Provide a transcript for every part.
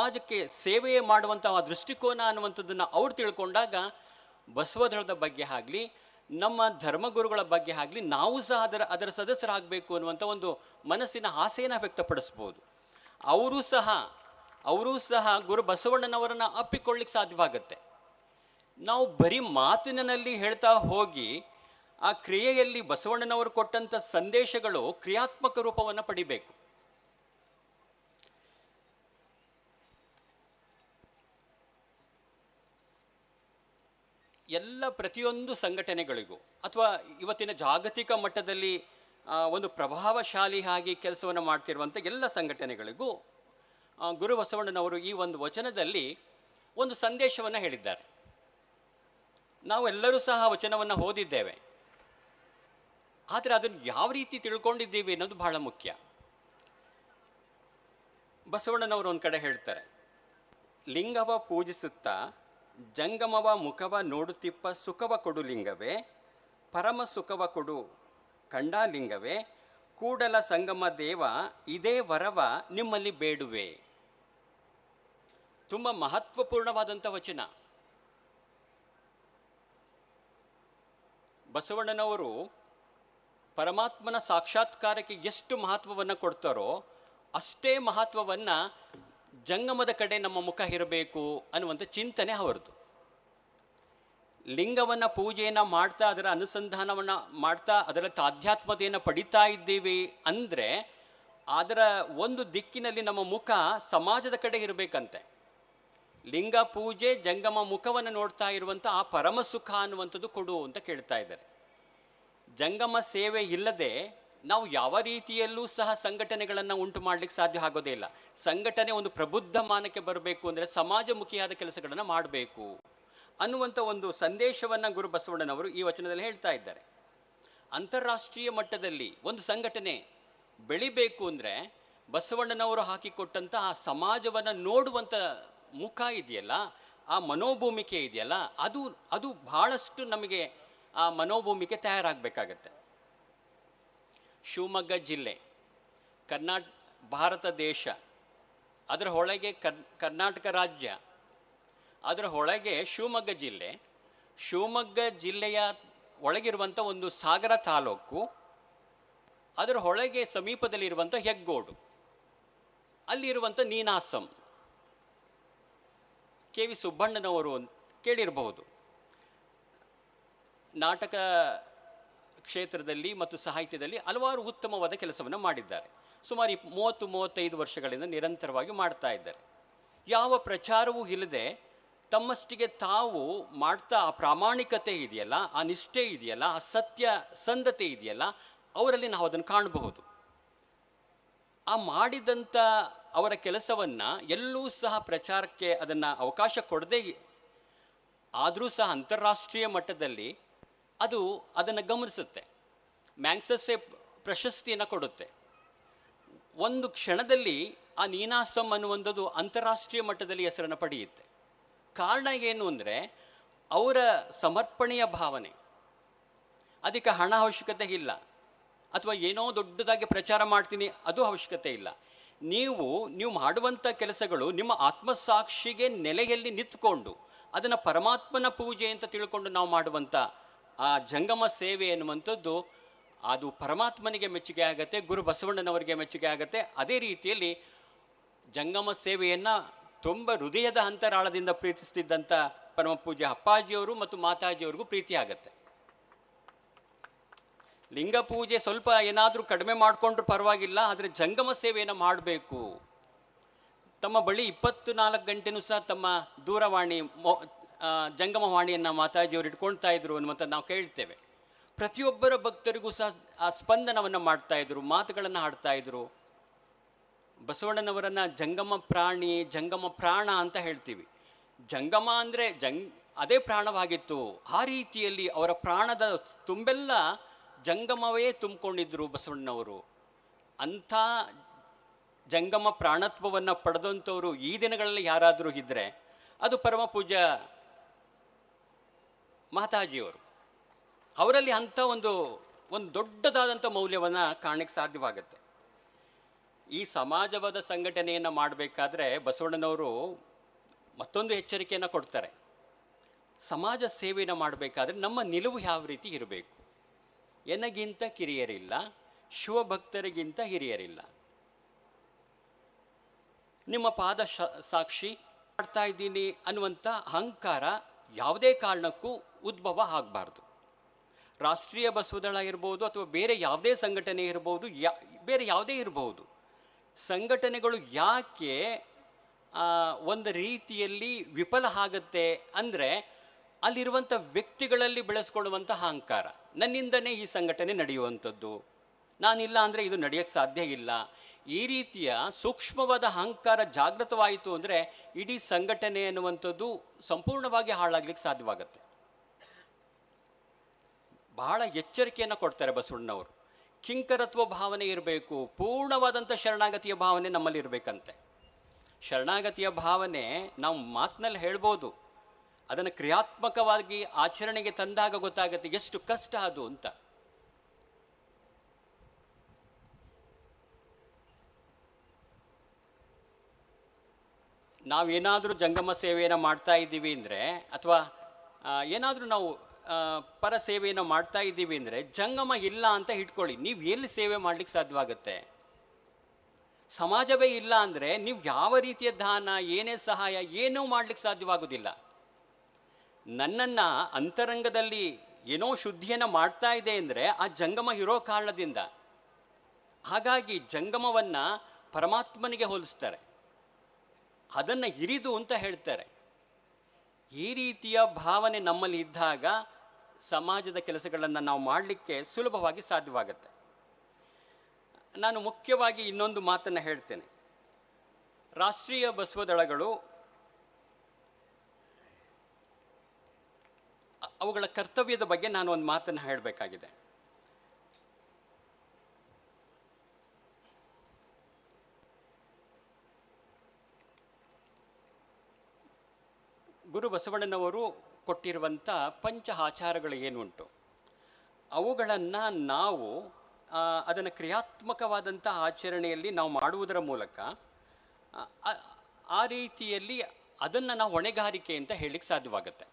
ಸಮಾಜಕ್ಕೆ ಸೇವೆ ಮಾಡುವಂಥ ಆ ದೃಷ್ಟಿಕೋನ ಅನ್ನುವಂಥದ್ದನ್ನು ಅವ್ರು ತಿಳ್ಕೊಂಡಾಗ ಬಸವಧಳದ ಬಗ್ಗೆ ಆಗಲಿ, ನಮ್ಮ ಧರ್ಮಗುರುಗಳ ಬಗ್ಗೆ ಆಗಲಿ, ನಾವು ಸಹ ಅದರ ಅದರ ಸದಸ್ಯರಾಗಬೇಕು ಅನ್ನುವಂಥ ಒಂದು ಮನಸ್ಸಿನ ಆಸೆಯನ್ನು ವ್ಯಕ್ತಪಡಿಸ್ಬೋದು. ಅವರೂ ಸಹ ಅವರೂ ಸಹ ಗುರು ಬಸವಣ್ಣನವರನ್ನು ಅಪ್ಪಿಕೊಳ್ಳಿಕ್ಕೆ ಸಾಧ್ಯವಾಗುತ್ತೆ. ನಾವು ಬರೀ ಮಾತಿನಲ್ಲಿ ಹೇಳ್ತಾ ಹೋಗಿ, ಆ ಕ್ರಿಯೆಯಲ್ಲಿ ಬಸವಣ್ಣನವರು ಕೊಟ್ಟಂಥ ಸಂದೇಶಗಳು ಕ್ರಿಯಾತ್ಮಕ ರೂಪವನ್ನು ಪಡಿಬೇಕು. ಎಲ್ಲ ಪ್ರತಿಯೊಂದು ಸಂಘಟನೆಗಳಿಗೂ ಅಥವಾ ಇವತ್ತಿನ ಜಾಗತಿಕ ಮಟ್ಟದಲ್ಲಿ ಒಂದು ಪ್ರಭಾವಶಾಲಿ ಆಗಿ ಕೆಲಸವನ್ನು ಮಾಡ್ತಿರುವಂಥ ಎಲ್ಲ ಸಂಘಟನೆಗಳಿಗೂ ಗುರು ಬಸವಣ್ಣನವರು ಈ ಒಂದು ವಚನದಲ್ಲಿ ಒಂದು ಸಂದೇಶವನ್ನು ಹೇಳಿದ್ದಾರೆ. ನಾವೆಲ್ಲರೂ ಸಹ ವಚನವನ್ನು ಓದಿದ್ದೇವೆ. ಆದರೆ ಅದನ್ನು ಯಾವ ರೀತಿ ತಿಳ್ಕೊಂಡಿದ್ದೀವಿ ಅನ್ನೋದು ಬಹಳ ಮುಖ್ಯ. ಬಸವಣ್ಣನವರು ಒಂದು ಕಡೆ ಹೇಳ್ತಾರೆ, ಲಿಂಗವ ಪೂಜಿಸುತ್ತಾ ಜಂಗಮವ ಮುಖವ ನೋಡುತ್ತಿಪ್ಪ ಸುಖವ ಕೊಡು ಲಿಂಗವೇ, ಪರಮ ಸುಖವ ಕೊಡು ಕಂಡಾಲಿಂಗವೇ ಕೂಡಲ ಸಂಗಮ ದೇವ ಇದೇ ವರವ ನಿಮ್ಮಲ್ಲಿ ಬೇಡುವೆ. ತುಂಬ ಮಹತ್ವಪೂರ್ಣವಾದಂಥ ವಚನ. ಬಸವಣ್ಣನವರು ಪರಮಾತ್ಮನ ಸಾಕ್ಷಾತ್ಕಾರಕ್ಕೆ ಎಷ್ಟು ಮಹತ್ವವನ್ನು ಕೊಡ್ತಾರೋ ಅಷ್ಟೇ ಮಹತ್ವವನ್ನು ಜಂಗಮದ ಕಡೆ ನಮ್ಮ ಮುಖ ಇರಬೇಕು ಅನ್ನುವಂಥ ಚಿಂತನೆ ಅವರದು ಲಿಂಗವನ್ನು ಪೂಜೆಯನ್ನು ಮಾಡ್ತಾ, ಅದರ ಅನುಸಂಧಾನವನ್ನು ಮಾಡ್ತಾ ಅದರ ತಾಧ್ಯಾತ್ಮತೆಯನ್ನು ಪಡಿತಾ ಇದ್ದೀವಿ ಅಂದರೆ ಅದರ ಒಂದು ದಿಕ್ಕಿನಲ್ಲಿ ನಮ್ಮ ಮುಖ ಸಮಾಜದ ಕಡೆ ಇರಬೇಕಂತೆ. ಲಿಂಗ ಪೂಜೆ, ಜಂಗಮ ಮುಖವನ್ನು ನೋಡ್ತಾ ಇರುವಂಥ ಆ ಪರಮ ಸುಖ ಅನ್ನುವಂಥದ್ದು ಕೊಡು ಅಂತ ಕೇಳ್ತಾ ಇದ್ದಾರೆ. ಜಂಗಮ ಸೇವೆ ಇಲ್ಲದೆ ನಾವು ಯಾವ ರೀತಿಯಲ್ಲೂ ಸಹ ಸಂಘಟನೆಗಳನ್ನು ಉಂಟು ಮಾಡಲಿಕ್ಕೆ ಸಾಧ್ಯ ಆಗೋದೇ ಇಲ್ಲ. ಸಂಘಟನೆ ಒಂದು ಪ್ರಬುದ್ಧ ಮಾನಕ್ಕೆ ಬರಬೇಕು ಅಂದರೆ ಸಮಾಜಮುಖಿಯಾದ ಕೆಲಸಗಳನ್ನು ಮಾಡಬೇಕು ಅನ್ನುವಂಥ ಒಂದು ಸಂದೇಶವನ್ನು ಗುರು ಬಸವಣ್ಣನವರು ಈ ವಚನದಲ್ಲಿ ಹೇಳ್ತಾ ಇದ್ದಾರೆ. ಅಂತಾರಾಷ್ಟ್ರೀಯ ಮಟ್ಟದಲ್ಲಿ ಒಂದು ಸಂಘಟನೆ ಬೆಳಿಬೇಕು ಅಂದರೆ ಬಸವಣ್ಣನವರು ಹಾಕಿಕೊಟ್ಟಂಥ ಆ ಸಮಾಜವನ್ನು ನೋಡುವಂಥ ಮುಖ ಇದೆಯಲ್ಲ, ಆ ಮನೋಭೂಮಿಕೆ ಇದೆಯಲ್ಲ, ಅದು ಅದು ಬಹಳಷ್ಟು ನಮಗೆ ಆ ಮನೋಭೂಮಿಕೆ ತಯಾರಾಗಬೇಕಾಗತ್ತೆ. ಶಿವಮೊಗ್ಗ ಜಿಲ್ಲೆ, ಕರ್ನಾಟ, ಭಾರತ ದೇಶ, ಅದರ ಒಳಗೆ ಕರ್, ಕರ್ನಾಟಕ ರಾಜ್ಯ, ಅದರ ಒಳಗೆ ಶಿವಮೊಗ್ಗ ಜಿಲ್ಲೆ. ಶಿವಮೊಗ್ಗ ಜಿಲ್ಲೆಯ ಒಳಗಿರುವಂಥ ಒಂದು ಸಾಗರ ತಾಲೂಕು, ಅದರ ಒಳಗೆ ಸಮೀಪದಲ್ಲಿರುವಂಥ ಹೆಗ್ಗೋಡು ಅಲ್ಲಿರುವಂಥ ನೀನಾಸಂ. ಕೆ ವಿ ಸುಬ್ಬಣ್ಣನವರು ಕೇಳಿರಬಹುದು. ನಾಟಕ ಕ್ಷೇತ್ರದಲ್ಲಿ ಮತ್ತು ಸಾಹಿತ್ಯದಲ್ಲಿ ಹಲವಾರು ಉತ್ತಮವಾದ ಕೆಲಸವನ್ನು ಮಾಡಿದ್ದಾರೆ. ಸುಮಾರು ಮೂವತ್ತು, ಮೂವತ್ತೈದು ವರ್ಷಗಳಿಂದ ನಿರಂತರವಾಗಿ ಮಾಡ್ತಾ ಇದ್ದಾರೆ. ಯಾವ ಪ್ರಚಾರವೂ ಇಲ್ಲದೆ ತಮ್ಮಷ್ಟಿಗೆ ತಾವು ಮಾಡ್ತಾ ಆ ಪ್ರಾಮಾಣಿಕತೆ ಇದೆಯಲ್ಲ, ಆ ನಿಷ್ಠೆ ಇದೆಯಲ್ಲ, ಆ ಸತ್ಯ ಸಂಧತೆ ಇದೆಯಲ್ಲ, ಅವರಲ್ಲಿ ನಾವು ಅದನ್ನು ಕಾಣಬಹುದು. ಆ ಮಾಡಿದಂಥ ಅವರ ಕೆಲಸವನ್ನು ಎಲ್ಲೂ ಸಹ ಪ್ರಚಾರಕ್ಕೆ ಅದನ್ನು ಅವಕಾಶ ಕೊಡದೇ ಆದರೂ ಸಹ ಅಂತಾರಾಷ್ಟ್ರೀಯ ಮಟ್ಟದಲ್ಲಿ ಅದು ಅದನ್ನು ಗಮನಿಸುತ್ತೆ. ಮ್ಯಾಂಗ್ಸಸ್ಸೆ ಪ್ರಶಸ್ತಿಯನ್ನು ಕೊಡುತ್ತೆ. ಒಂದು ಕ್ಷಣದಲ್ಲಿ ಆ ನೀನಾಸಂ ಅನ್ನುವಂಥದ್ದು ಅಂತಾರಾಷ್ಟ್ರೀಯ ಮಟ್ಟದಲ್ಲಿ ಹೆಸರನ್ನು ಪಡೆಯುತ್ತೆ. ಕಾರಣ ಏನು ಅಂದರೆ ಅವರ ಸಮರ್ಪಣೆಯ ಭಾವನೆ. ಅದಕ್ಕೆ ಹಣ ಅವಶ್ಯಕತೆ ಇಲ್ಲ. ಅಥವಾ ಏನೋ ದೊಡ್ಡದಾಗಿ ಪ್ರಚಾರ ಮಾಡ್ತೀನಿ ಅದು ಅವಶ್ಯಕತೆ ಇಲ್ಲ. ನೀವು ನೀವು ಮಾಡುವಂಥ ಕೆಲಸಗಳು ನಿಮ್ಮ ಆತ್ಮಸಾಕ್ಷಿಗೆ ನೆಲೆಯಲ್ಲಿ ನಿಂತ್ಕೊಂಡು ಅದನ್ನು ಪರಮಾತ್ಮನ ಪೂಜೆ ಅಂತ ತಿಳ್ಕೊಂಡು ನಾವು ಮಾಡುವಂಥ ಆ ಜಂಗಮ ಸೇವೆ ಎನ್ನುವಂಥದ್ದು ಅದು ಪರಮಾತ್ಮನಿಗೆ ಮೆಚ್ಚುಗೆ ಆಗತ್ತೆ, ಗುರು ಬಸವಣ್ಣನವರಿಗೆ ಮೆಚ್ಚುಗೆ ಆಗತ್ತೆ. ಅದೇ ರೀತಿಯಲ್ಲಿ ಜಂಗಮ ಸೇವೆಯನ್ನು ತುಂಬ ಹೃದಯದ ಅಂತರಾಳದಿಂದ ಪ್ರೀತಿಸ್ತಿದ್ದಂಥ ಪರಮ ಪೂಜೆ ಅಪ್ಪಾಜಿಯವರು ಮತ್ತು ಮಾತಾಜಿಯವ್ರಿಗೂ ಪ್ರೀತಿ ಆಗತ್ತೆ. ಲಿಂಗ ಪೂಜೆ ಸ್ವಲ್ಪ ಏನಾದರೂ ಕಡಿಮೆ ಮಾಡಿಕೊಂಡ್ರು ಪರವಾಗಿಲ್ಲ, ಆದರೆ ಜಂಗಮ ಸೇವೆಯನ್ನು ಮಾಡಬೇಕು. ತಮ್ಮ ಬಳಿ ಇಪ್ಪತ್ತು ನಾಲ್ಕು ಗಂಟೆನೂ ಸಹ ತಮ್ಮ ದೂರವಾಣಿ ಮೊ ಜಂಗಮವಾಣಿಯನ್ನು ಮಾತಾಜಿಯವರು ಇಟ್ಕೊಳ್ತಾ ಇದ್ರು ಅನ್ನುವಂಥ ನಾವು ಕೇಳ್ತೇವೆ. ಪ್ರತಿಯೊಬ್ಬರ ಭಕ್ತರಿಗೂ ಸಹ ಆ ಸ್ಪಂದನವನ್ನು ಮಾಡ್ತಾ ಇದ್ರು, ಮಾತುಗಳನ್ನು ಹಾಡ್ತಾ ಇದ್ರು. ಬಸವಣ್ಣನವರನ್ನು ಜಂಗಮ ಪ್ರಾಣಿ, ಜಂಗಮ ಪ್ರಾಣ ಅಂತ ಹೇಳ್ತೀವಿ. ಜಂಗಮ ಅಂದರೆ ಜಂಗ್, ಅದೇ ಪ್ರಾಣವಾಗಿತ್ತು. ಆ ರೀತಿಯಲ್ಲಿ ಅವರ ಪ್ರಾಣದ ತುಂಬೆಲ್ಲ ಜಂಗಮವೇ ತುಂಬಿಕೊಂಡಿದ್ರು ಬಸವಣ್ಣನವರು. ಅಂಥ ಜಂಗಮ ಪ್ರಾಣತ್ವವನ್ನು ಪಡೆದಂಥವರು ಈ ದಿನಗಳಲ್ಲಿ ಯಾರಾದರೂ ಇದ್ದರೆ ಅದು ಪರಮ ಪೂಜ್ಯ ಮಾತಾಜಿಯವರು ಅವರಲ್ಲಿ ಅಂಥ ಒಂದು ಒಂದು ದೊಡ್ಡದಾದಂಥ ಮೌಲ್ಯವನ್ನು ಕಾಣಕ್ಕೆ ಸಾಧ್ಯವಾಗುತ್ತೆ. ಈ ಸಮಾಜವಾದ ಸಂಘಟನೆಯನ್ನು ಮಾಡಬೇಕಾದ್ರೆ ಬಸವಣ್ಣನವರು ಮತ್ತೊಂದು ಎಚ್ಚರಿಕೆಯನ್ನು ಕೊಡ್ತಾರೆ. ಸಮಾಜ ಸೇವೆಯನ್ನು ಮಾಡಬೇಕಾದ್ರೆ ನಮ್ಮ ನಿಲುವು ಯಾವ ರೀತಿ ಇರಬೇಕು? ಎನಗಿಂತ ಕಿರಿಯರಿಲ್ಲ, ಶಿವಭಕ್ತರಿಗಿಂತ ಹಿರಿಯರಿಲ್ಲ. ನಿಮ್ಮ ಪಾದ ಸಾಕ್ಷಿ, ಮಾಡ್ತಾ ಇದ್ದೀನಿ ಅನ್ನುವಂಥ ಅಹಂಕಾರ ಯಾವುದೇ ಕಾರಣಕ್ಕೂ ಉದ್ಭವ ಆಗಬಾರ್ದು. ರಾಷ್ಟ್ರೀಯ ಬಸವದಳ ಇರ್ಬೋದು ಅಥವಾ ಬೇರೆ ಯಾವುದೇ ಸಂಘಟನೆ ಇರ್ಬೋದು, ಯಾ, ಬೇರೆ ಯಾವುದೇ ಇರಬಹುದು ಸಂಘಟನೆಗಳು ಯಾಕೆ ಒಂದು ರೀತಿಯಲ್ಲಿ ವಿಫಲ ಆಗುತ್ತೆ ಅಂದರೆ ಅಲ್ಲಿರುವಂಥ ವ್ಯಕ್ತಿಗಳಲ್ಲಿ ಬೆಳೆಸ್ಕೊಳ್ಳುವಂಥ ಅಹಂಕಾರ. ನನ್ನಿಂದನೇ ಈ ಸಂಘಟನೆ ನಡೆಯುವಂಥದ್ದು. ನಾನಿಲ್ಲ ಅಂದರೆ ಇದು ನಡೆಯೋಕ್ಕೆ ಸಾಧ್ಯ ಇಲ್ಲ. ಈ ರೀತಿಯ ಸೂಕ್ಷ್ಮವಾದ ಅಹಂಕಾರ ಜಾಗೃತವಾಯಿತು ಅಂದರೆ ಇಡೀ ಸಂಘಟನೆ ಅನ್ನುವಂಥದ್ದು ಸಂಪೂರ್ಣವಾಗಿ ಹಾಳಾಗ್ಲಿಕ್ಕೆ ಸಾಧ್ಯವಾಗುತ್ತೆ. ಬಹಳ ಎಚ್ಚರಿಕೆಯನ್ನು ಕೊಡ್ತಾರೆ ಬಸವಣ್ಣನವರು. ಕಿಂಕರತ್ವ ಭಾವನೆ ಇರಬೇಕು ಪೂರ್ಣವಾದಂಥ ಶರಣಾಗತಿಯ ಭಾವನೆ ನಮ್ಮಲ್ಲಿ ಇರಬೇಕಂತೆ. ಶರಣಾಗತಿಯ ಭಾವನೆ ನಾವು ಮಾತಿನಲ್ಲಿ ಹೇಳ್ಬೋದು. ಅದನ್ನು ಕ್ರಿಯಾತ್ಮಕವಾಗಿ ಆಚರಣೆಗೆ ತಂದಾಗ ಗೊತ್ತಾಗುತ್ತೆ ಎಷ್ಟು ಕಷ್ಟ ಅದು ಅಂತ. ನಾವೇನಾದರೂ ಜಂಗಮ ಸೇವೆಯನ್ನು ಮಾಡ್ತಾ ಇದ್ದೀವಿ ಅಂದರೆ, ಅಥವಾ ಏನಾದರೂ ನಾವು ಪರ ಸೇವೆಯನ್ನು ಮಾಡ್ತಾ ಇದ್ದೀವಿ ಅಂದರೆ ಜಂಗಮ ಇಲ್ಲ ಅಂತ ಇಟ್ಕೊಳ್ಳಿ. ನೀವು ಎಲ್ಲಿ ಸೇವೆ ಮಾಡಲಿಕ್ಕೆ ಸಾಧ್ಯವಾಗುತ್ತೆ? ಸಮಾಜವೇ ಇಲ್ಲ ಅಂದರೆ ನೀವು ಯಾವ ರೀತಿಯ ದಾನ, ಏನೇ ಸಹಾಯ, ಏನೂ ಮಾಡಲಿಕ್ಕೆ ಸಾಧ್ಯವಾಗುವುದಿಲ್ಲ ನನ್ನನ್ನು ಅಂತರಂಗದಲ್ಲಿ ಏನೋ ಶುದ್ಧಿಯನ್ನು ಮಾಡ್ತಾ ಇದೆ ಅಂದರೆ ಆ ಜಂಗಮ ಇರೋ ಕಾರಣದಿಂದ. ಹಾಗಾಗಿ ಜಂಗಮವನ್ನು ಪರಮಾತ್ಮನಿಗೆ ಹೋಲಿಸ್ತಾರೆ. ಅದನ್ನು ಇರಿದು ಅಂತ ಹೇಳ್ತಾರೆ. ಈ ರೀತಿಯ ಭಾವನೆ ನಮ್ಮಲ್ಲಿ ಇದ್ದಾಗ ಸಮಾಜದ ಕೆಲಸಗಳನ್ನು ನಾವು ಮಾಡಲಿಕ್ಕೆ ಸುಲಭವಾಗಿ ಸಾಧ್ಯವಾಗುತ್ತೆ. ನಾನು ಮುಖ್ಯವಾಗಿ ಇನ್ನೊಂದು ಮಾತನ್ನು ಹೇಳ್ತೇನೆ. ರಾಷ್ಟ್ರೀಯ ಬಸವದಳಗಳು ದಳಗಳು ಅವುಗಳ ಕರ್ತವ್ಯದ ಬಗ್ಗೆ ನಾನು ಒಂದು ಮಾತನ್ನು ಹೇಳಬೇಕಾಗಿದೆ. ಗುರು ಬಸವಣ್ಣನವರು ಕೊಟ್ಟಿರುವಂಥ ಪಂಚ ಆಚಾರಗಳು ಏನುಂಟು ಅವುಗಳನ್ನು ನಾವು ಅದನ್ನು ಕ್ರಿಯಾತ್ಮಕವಾದಂಥ ಆಚರಣೆಯಲ್ಲಿ ನಾವು ಮಾಡುವುದರ ಮೂಲಕ ಆ, ರೀತಿಯಲ್ಲಿ ಅದನ್ನು ನಾವು ಹೊಣೆಗಾರಿಕೆ ಅಂತ ಹೇಳಲಿಕ್ಕೆ ಸಾಧ್ಯವಾಗುತ್ತೆ.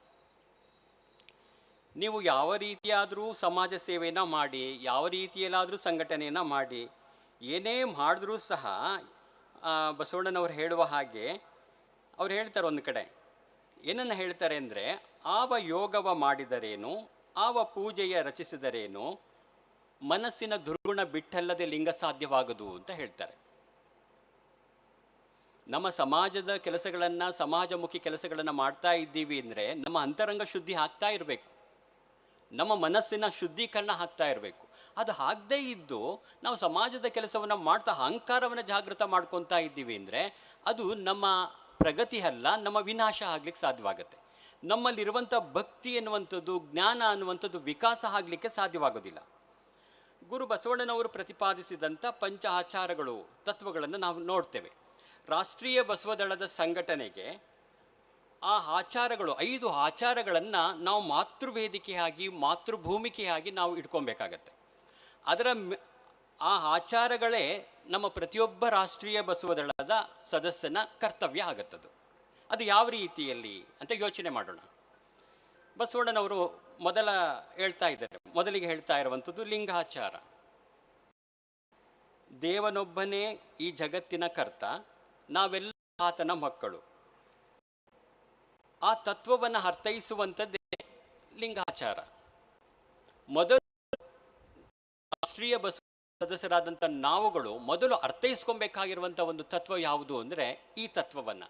ನೀವು ಯಾವ ರೀತಿಯಾದರೂ ಸಮಾಜ ಸೇವೆಯನ್ನು ಮಾಡಿ ಯಾವ ರೀತಿಯಲ್ಲಾದರೂ ಸಂಘಟನೆಯನ್ನು ಮಾಡಿ ಏನೇ ಮಾಡಿದ್ರೂ ಸಹ ಬಸವಣ್ಣನವರು ಹೇಳುವ ಹಾಗೆ ಅವ್ರು ಹೇಳ್ತಾರೆ ಒಂದು ಕಡೆ ಏನನ್ನು ಹೇಳ್ತಾರೆ ಅಂದರೆ, ಆವ ಯೋಗವ ಮಾಡಿದರೇನು, ಆವ ಪೂಜೆಯ ರಚಿಸಿದರೇನು, ಮನಸ್ಸಿನ ದುರ್ಗುಣ ಬಿಟ್ಟಲ್ಲದೆ ಲಿಂಗ ಸಾಧ್ಯವಾಗದು ಅಂತ ಹೇಳ್ತಾರೆ. ನಮ್ಮ ಸಮಾಜದ ಕೆಲಸಗಳನ್ನು, ಸಮಾಜಮುಖಿ ಕೆಲಸಗಳನ್ನು ಮಾಡ್ತಾ ಇದ್ದೀವಿ ಅಂದರೆ, ನಮ್ಮ ಅಂತರಂಗ ಶುದ್ಧಿ ಆಗ್ತಾ ಇರಬೇಕು. ನಮ್ಮ ಮನಸ್ಸಿನ ಶುದ್ಧೀಕರಣ ಆಗ್ತಾ ಇರಬೇಕು. ಅದು ಆಗದೇ ಇದ್ದು, ನಾವು ಸಮಾಜದ ಕೆಲಸವನ್ನು ಮಾಡ್ತಾ, ಅಹಂಕಾರವನ್ನು ಜಾಗೃತ ಮಾಡ್ಕೊತಾ ಇದ್ದೀವಿ ಅಂದರೆ, ಅದು ನಮ್ಮ ಪ್ರಗತಿ ಅಲ್ಲ, ನಮ್ಮ ವಿನಾಶ ಆಗ್ಲಿಕ್ಕೆ ಸಾಧ್ಯವಾಗುತ್ತೆ. ನಮ್ಮಲ್ಲಿರುವಂಥ ಭಕ್ತಿ ಎನ್ನುವಂಥದ್ದು, ಜ್ಞಾನ ಅನ್ನುವಂಥದ್ದು ವಿಕಾಸ ಆಗಲಿಕ್ಕೆ ಸಾಧ್ಯವಾಗೋದಿಲ್ಲ. ಗುರು ಬಸವಣ್ಣನವರು ಪ್ರತಿಪಾದಿಸಿದಂಥ ಪಂಚ ಆಚಾರಗಳು, ತತ್ವಗಳನ್ನು ನಾವು ನೋಡ್ತೇವೆ. ರಾಷ್ಟ್ರೀಯ ಬಸವದಳದ ಸಂಘಟನೆಗೆ ಆ ಆಚಾರಗಳು, ಐದು ಆಚಾರಗಳನ್ನು ನಾವು ಮಾತೃವೇದಿಕೆಯಾಗಿ, ಮಾತೃಭೂಮಿಕೆಯಾಗಿ ನಾವು ಇಟ್ಕೊಬೇಕಾಗತ್ತೆ. ಅದರ ಆ ಆಚಾರಗಳೇ ನಮ್ಮ ಪ್ರತಿಯೊಬ್ಬ ರಾಷ್ಟ್ರೀಯ ಬಸವದಳದ ಸದಸ್ಯನ ಕರ್ತವ್ಯ ಆಗತ್ತದು. ಅದು ಯಾವ ರೀತಿಯಲ್ಲಿ ಅಂತ ಯೋಚನೆ ಮಾಡೋಣ. ಬಸವಣ್ಣನವರು ಮೊದಲ ಹೇಳ್ತಾ ಇದ್ದಾರೆ, ಮೊದಲಿಗೆ ಹೇಳ್ತಾ ಇರುವಂಥದ್ದು ಲಿಂಗಾಚಾರ. ದೇವನೊಬ್ಬನೇ ಈ ಜಗತ್ತಿನ ಕರ್ತ, ನಾವೆಲ್ಲ ಆತನ ಮಕ್ಕಳು. ಆ ತತ್ವವನ್ನು ಅರ್ಥೈಸುವಂಥದ್ದೇ ಲಿಂಗಾಚಾರ. ಮೊದಲು ರಾಷ್ಟ್ರೀಯ ಬಸ್ ಸದಸ್ಯರಾದಂಥ ನಾವುಗಳು ಮೊದಲು ಅರ್ಥೈಸ್ಕೊಬೇಕಾಗಿರುವಂಥ ಒಂದು ತತ್ವ ಯಾವುದು ಅಂದರೆ ಈ ತತ್ವವನ್ನು.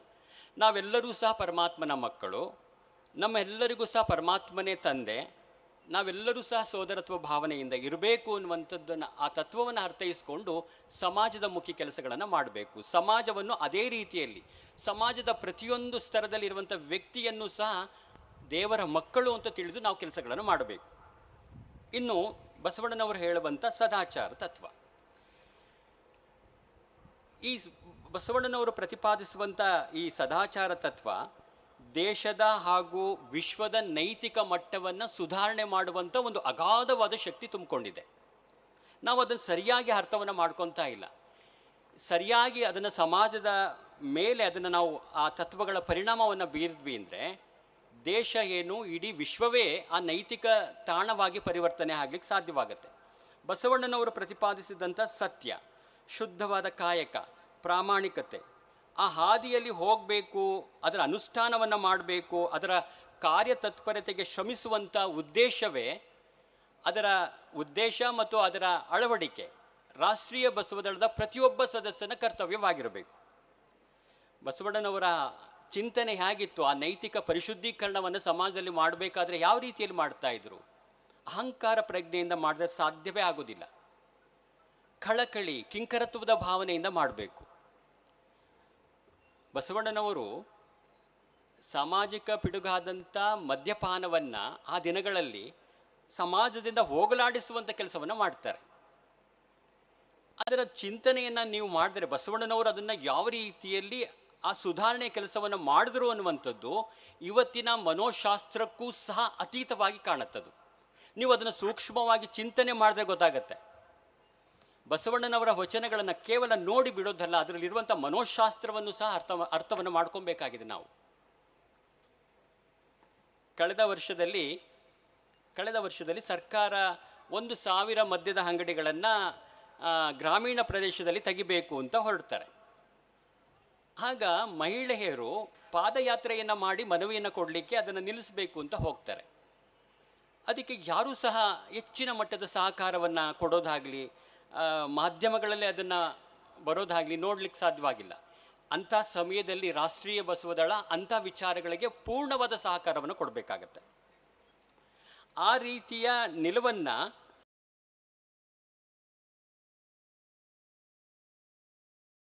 ನಾವೆಲ್ಲರೂ ಸಹ ಪರಮಾತ್ಮನ ಮಕ್ಕಳು. ನಮ್ಮೆಲ್ಲರಿಗೂ ಸಹ ಪರಮಾತ್ಮನೇ ತಂದೆ. ನಾವೆಲ್ಲರೂ ಸಹ ಸೋದರತ್ವ ಭಾವನೆಯಿಂದ ಇರಬೇಕು ಅನ್ನುವಂಥದ್ದನ್ನು ಆ ತತ್ವವನ್ನು ಅರ್ಥೈಸ್ಕೊಂಡು ಸಮಾಜದ ಮುಖ್ಯ ಕೆಲಸಗಳನ್ನು ಮಾಡಬೇಕು. ಸಮಾಜವನ್ನು ಅದೇ ರೀತಿಯಲ್ಲಿ ಸಮಾಜದ ಪ್ರತಿಯೊಂದು ಸ್ತರದಲ್ಲಿರುವಂಥ ವ್ಯಕ್ತಿಯನ್ನು ಸಹ ದೇವರ ಮಕ್ಕಳು ಅಂತ ತಿಳಿದು ನಾವು ಕೆಲಸಗಳನ್ನು ಮಾಡಬೇಕು. ಇನ್ನು ಬಸವಣ್ಣನವರು ಹೇಳುವಂಥ ಸದಾಚಾರ ತತ್ವ. ಈ ಬಸವಣ್ಣನವರು ಪ್ರತಿಪಾದಿಸುವಂಥ ಈ ಸದಾಚಾರ ತತ್ವ ದೇಶದ ಹಾಗೂ ವಿಶ್ವದ ನೈತಿಕ ಮಟ್ಟವನ್ನು ಸುಧಾರಣೆ ಮಾಡುವಂಥ ಒಂದು ಅಗಾಧವಾದ ಶಕ್ತಿ ತುಂಬಿಕೊಂಡಿದೆ. ನಾವು ಅದನ್ನು ಸರಿಯಾಗಿ ಅರ್ಥವನ್ನು ಮಾಡ್ಕೊತಾ ಇಲ್ಲ. ಸರಿಯಾಗಿ ಅದನ್ನು ಸಮಾಜದ ಮೇಲೆ ಅದನ್ನು ನಾವು ಆ ತತ್ವಗಳ ಪರಿಣಾಮವನ್ನು ಬೀರಿದ್ವಿ ಅಂದರೆ ದೇಶ ಏನು ಇಡೀ ವಿಶ್ವವೇ ಆ ನೈತಿಕ ತಾಣವಾಗಿ ಪರಿವರ್ತನೆ ಆಗಲಿಕ್ಕೆ ಸಾಧ್ಯವಾಗುತ್ತೆ. ಬಸವಣ್ಣನವರು ಪ್ರತಿಪಾದಿಸಿದಂಥ ಸತ್ಯ, ಶುದ್ಧವಾದ ಕಾಯಕ, ಪ್ರಾಮಾಣಿಕತೆ, ಆ ಹಾದಿಯಲ್ಲಿ ಹೋಗಬೇಕು, ಅದರ ಅನುಷ್ಠಾನವನ್ನು ಮಾಡಬೇಕು, ಅದರ ಕಾರ್ಯತತ್ಪರತೆಗೆ ಶ್ರಮಿಸುವಂಥ ಉದ್ದೇಶವೇ ಅದರ ಉದ್ದೇಶ ಮತ್ತು ಅದರ ಅಳವಡಿಕೆ, ರಾಷ್ಟ್ರೀಯ ಬಸವದಳದ ಪ್ರತಿಯೊಬ್ಬ ಸದಸ್ಯನ ಕರ್ತವ್ಯವಾಗಿರಬೇಕು. ಬಸವಣ್ಣನವರ ಚಿಂತನೆ ಹೇಗಿತ್ತು? ಆ ನೈತಿಕ ಪರಿಶುದ್ಧೀಕರಣವನ್ನು ಸಮಾಜದಲ್ಲಿ ಮಾಡಬೇಕಾದ್ರೆ ಯಾವ ರೀತಿಯಲ್ಲಿ ಮಾಡ್ತಾ ಇದ್ರು? ಅಹಂಕಾರ ಪ್ರಜ್ಞೆಯಿಂದ ಮಾಡಿದ್ರೆ ಸಾಧ್ಯವೇ ಆಗೋದಿಲ್ಲ. ಕಳಕಳಿ, ಕಿಂಕರತ್ವದ ಭಾವನೆಯಿಂದ ಮಾಡಬೇಕು. ಬಸವಣ್ಣನವರು ಸಾಮಾಜಿಕ ಪಿಡುಗಾದಂಥ ಮದ್ಯಪಾನವನ್ನು ಆ ದಿನಗಳಲ್ಲಿ ಸಮಾಜದಿಂದ ಹೋಗಲಾಡಿಸುವಂಥ ಕೆಲಸವನ್ನು ಮಾಡ್ತಾರೆ. ಅದರ ಚಿಂತನೆಯನ್ನು ನೀವು ಮಾಡಿದರೆ ಬಸವಣ್ಣನವರು ಅದನ್ನು ಯಾವ ರೀತಿಯಲ್ಲಿ ಆ ಸುಧಾರಣೆ ಕೆಲಸವನ್ನು ಮಾಡಿದ್ರು ಅನ್ನುವಂಥದ್ದು ಇವತ್ತಿನ ಮನೋಶಾಸ್ತ್ರಕ್ಕೂ ಸಹ ಅತೀತವಾಗಿ ಕಾಣುತ್ತದು ನೀವು ಅದನ್ನು ಸೂಕ್ಷ್ಮವಾಗಿ ಚಿಂತನೆ ಮಾಡಿದ್ರೆ ಗೊತ್ತಾಗತ್ತೆ. ಬಸವಣ್ಣನವರ ವಚನಗಳನ್ನು ಕೇವಲ ನೋಡಿ ಬಿಡೋದಲ್ಲ, ಅದರಲ್ಲಿರುವಂಥ ಮನೋಶಾಸ್ತ್ರವನ್ನು ಸಹ ಅರ್ಥ ಅರ್ಥವನ್ನು ಮಾಡ್ಕೊಬೇಕಾಗಿದೆ ನಾವು. ಕಳೆದ ವರ್ಷದಲ್ಲಿ ಕಳೆದ ವರ್ಷದಲ್ಲಿ ಸರ್ಕಾರ ಒಂದು ಸಾವಿರ ಮದ್ಯದ ಅಂಗಡಿಗಳನ್ನು ಗ್ರಾಮೀಣ ಪ್ರದೇಶದಲ್ಲಿ ತೆಗಿಬೇಕು ಅಂತ ಹೊರಡ್ತಾರೆ. ಆಗ ಮಹಿಳೆಯರು ಪಾದಯಾತ್ರೆಯನ್ನು ಮಾಡಿ ಮನವಿಯನ್ನು ಕೊಡಲಿಕ್ಕೆ ಅದನ್ನು ನಿಲ್ಲಿಸಬೇಕು ಅಂತ ಹೋಗ್ತಾರೆ. ಅದಕ್ಕೆ ಯಾರೂ ಸಹ ಹೆಚ್ಚಿನ ಮಟ್ಟದ ಸಹಕಾರವನ್ನು ಕೊಡೋದಾಗಲಿ ಮಾಧ್ಯಮಗಳಲ್ಲಿ ಅದನ್ನು ಬರೋದಾಗಲಿ ನೋಡ್ಲಿಕ್ಕೆ ಸಾಧ್ಯವಾಗಿಲ್ಲ. ಅಂಥ ಸಮಯದಲ್ಲಿ ರಾಷ್ಟ್ರೀಯ ಬಸವದಳ ಅಂಥ ವಿಚಾರಗಳಿಗೆ ಪೂರ್ಣವಾದ ಸಹಕಾರವನ್ನು ಕೊಡಬೇಕಾಗತ್ತೆ. ಆ ರೀತಿಯ ನಿಲುವನ್ನು